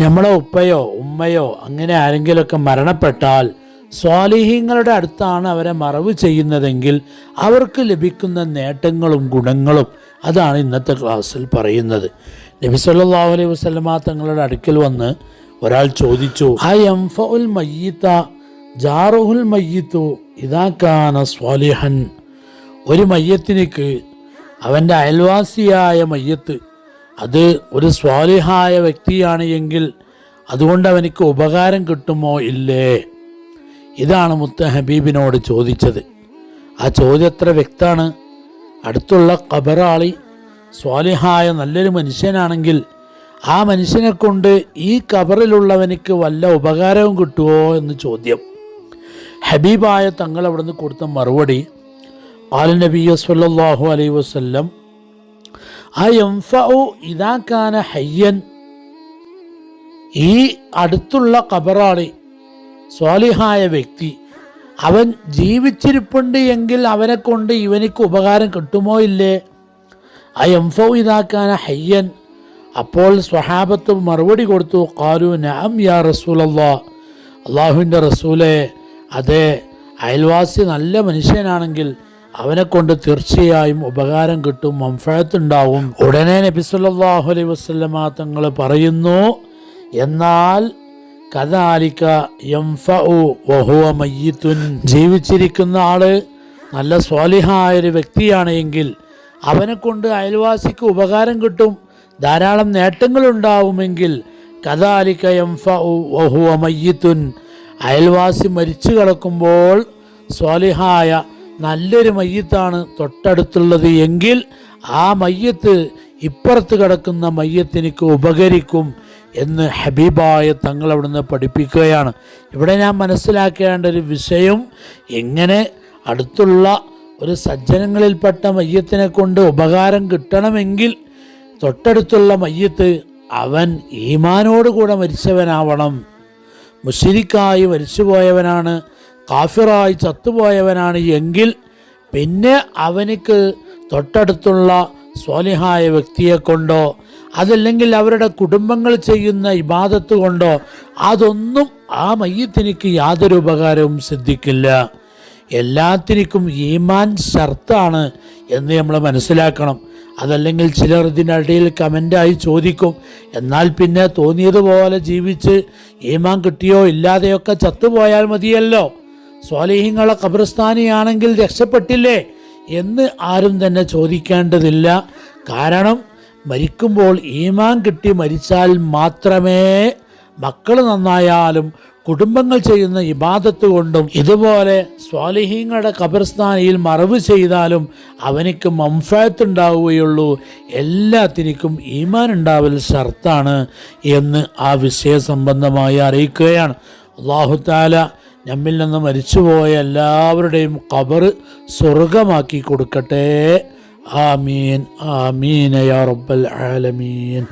നമ്മളെ ഉപ്പയോ ഉമ്മയോ അങ്ങനെ ആരെങ്കിലുമൊക്കെ മരണപ്പെട്ടാൽ സ്വാലിഹ്യങ്ങളുടെ അടുത്താണ് അവരെ മറവ് ചെയ്യുന്നതെങ്കിൽ അവർക്ക് ലഭിക്കുന്ന നേട്ടങ്ങളും ഗുണങ്ങളും അതാണ് ഇന്നത്തെ ക്ലാസ്സിൽ പറയുന്നത്. നബി സല്ലല്ലാഹു അലൈഹി വസല്ലമ തങ്ങളുടെ അടുക്കൽ വന്ന് ഒരാൾ ചോദിച്ചു ആ യംഫഉൽ മയ്യത്ത ജാറുഹുൽ മയ്യത്തു ഇതാക്കാന സ്വാലിഹൻ. ഒരു മയ്യത്തിനേക്ക് അവന്റെ അയൽവാസിയായ മയ്യത്ത് അത് ഒരു സ്വാലിഹായ വ്യക്തിയാണ് എങ്കിൽ അതുകൊണ്ട് അവനിക്ക് ഉപകാരം കിട്ടുമോ? ഇല്ലേ. ഇതാണ് മുത്ത ഹബീബിനോട് ചോദിച്ചത്. ആ ചോദ്യം എത്ര വ്യക്തമാണ് അടുത്തുള്ള കബറാളി സ്വാലിഹായ നല്ലൊരു മനുഷ്യനാണെങ്കിൽ ആ മനുഷ്യനെ കൊണ്ട് ഈ കബറിലുള്ളവനിക്ക് വല്ല ഉപകാരവും കിട്ടുമോ എന്ന് ചോദ്യം. ഹബീബായ തങ്ങൾ അവിടുന്ന് കൊടുത്ത മറുപടി ആല നബി സല്ലാഹു അലൈഹി വസല്ലം ഇതാക്കാന ഹയ്യൻ. ഈ അടുത്തുള്ള കബറാളി സ്വാലിഹായ വ്യക്തി. അവൻ ജീവിച്ചിരിപ്പുണ്ട് എങ്കിൽ അവനെ കൊണ്ട് ഇവനിക്ക് ഉപകാരം കിട്ടുമോ ഇല്ലേ? എംഫൗ ഇതാക്കാന ഹയ്യൻ. അപ്പോൾ സ്വഹാബത്ത് മറുപടി കൊടുത്തു കാരു നാം യാ റസൂലല്ലാ. അള്ളാഹുവിന്റെ റസൂലെ അതെ അയൽവാസി നല്ല മനുഷ്യനാണെങ്കിൽ അവനെ കൊണ്ട് തീർച്ചയായും ഉപകാരം കിട്ടും മംഫഴത്തുണ്ടാവും. ഉടനെ നബി സല്ലല്ലാഹു അലൈഹി വസല്ലമ തങ്ങൾ പറയുന്നു എന്നാൽ കഥാലിക്ക യംഫഉ വഹുവ മയ്യിത്തുൻ. ജീവിച്ചിരിക്കുന്ന ആൾ നല്ല സ്വാലിഹായൊരു വ്യക്തിയാണ് എങ്കിൽ അവനെ കൊണ്ട് അയൽവാസിക്ക് ഉപകാരം കിട്ടും ധാരാളം നേട്ടങ്ങൾ ഉണ്ടാവുമെങ്കിൽ കദാലിക്ക യംഫഉ വഹുവ മയ്യിത്തുൻ. അയൽവാസി മരിച്ചു കിടക്കുമ്പോൾ സ്വാലിഹായ നല്ലൊരു മയ്യത്താണ് തൊട്ടടുത്തുള്ളത് എങ്കിൽ ആ മയ്യത്ത് ഇപ്പുറത്ത് കിടക്കുന്ന മയ്യത്തിനിക്ക് ഉപകരിക്കും എന്ന് ഹബീബായ തങ്ങൾ അവിടുന്ന് പഠിപ്പിക്കുകയാണ്. ഇവിടെ ഞാൻ മനസ്സിലാക്കേണ്ട ഒരു വിഷയം എങ്ങനെ അടുത്തുള്ള ഒരു സജ്ജനങ്ങളിൽപ്പെട്ട മയ്യത്തിനെ കൊണ്ട് ഉപകാരം കിട്ടണമെങ്കിൽ തൊട്ടടുത്തുള്ള മയ്യത്ത് അവൻ ഈമാനോടുകൂടെ മരിച്ചവനാവണം. മുഷിരിക്കായി മരിച്ചുപോയവനാണ് കാഫിറായി ചത്തുപോയവനാണ് എങ്കിൽ പിന്നെ അവനിക്ക് തൊട്ടടുത്തുള്ള സ്വാലിഹായ വ്യക്തിയെ കൊണ്ടോ അതല്ലെങ്കിൽ അവരുടെ കുടുംബങ്ങൾ ചെയ്യുന്ന ഇബാദത്ത് കൊണ്ടോ അതൊന്നും ആ മയ്യത്തിനിക്ക് യാതൊരു ഉപകാരവും സിദ്ധിക്കില്ല. എല്ലാത്തിനും ഈമാൻ ഷർത്താണ് എന്ന് നമ്മൾ മനസ്സിലാക്കണം. അതല്ലെങ്കിൽ ചിലർ ഇതിനിടയിൽ കമന്റായി ചോദിക്കും എന്നാൽ പിന്നെ തോന്നിയതുപോലെ ജീവിച്ച് ഈമാൻ കിട്ടിയോ ഇല്ലാതെയൊക്കെ ചത്തുപോയാൽ മതിയല്ലോ. സ്വാലിഹ്യങ്ങളെ ഖബർസ്ഥാനിയാണെങ്കിൽ രക്ഷപ്പെട്ടില്ലേ എന്ന് ആരും തന്നെ ചോദിക്കേണ്ടതില്ല. കാരണം മരിക്കുമ്പോൾ ഈമാൻ കിട്ടി മരിച്ചാൽ മാത്രമേ മക്കൾ നന്നായാലും കുടുംബങ്ങൾ ചെയ്യുന്ന ഇബാദത്ത് കൊണ്ടും ഇതുപോലെ സ്വാലിഹീങ്ങളുടെ ഖബർസ്ഥാനിയിൽ മറവ് ചെയ്താലും അവനിക്ക് മംഫായത്ത് ഉണ്ടാവുകയുള്ളൂ എല്ലാത്തിനും ഈമാൻ ഉണ്ടാവൽ ഷർത്താണ് എന്ന് ആ വിഷയ സംബന്ധമായി അറിയിക്കുകയാണ്. അള്ളാഹുത്താല നമ്മിൽ നിന്ന് മരിച്ചുപോയ എല്ലാവരുടെയും കബർ സ്വർഗമാക്കി കൊടുക്കട്ടെ. ആമീൻ ആമീൻ യാ റബ്ബൽ ആലമീൻ.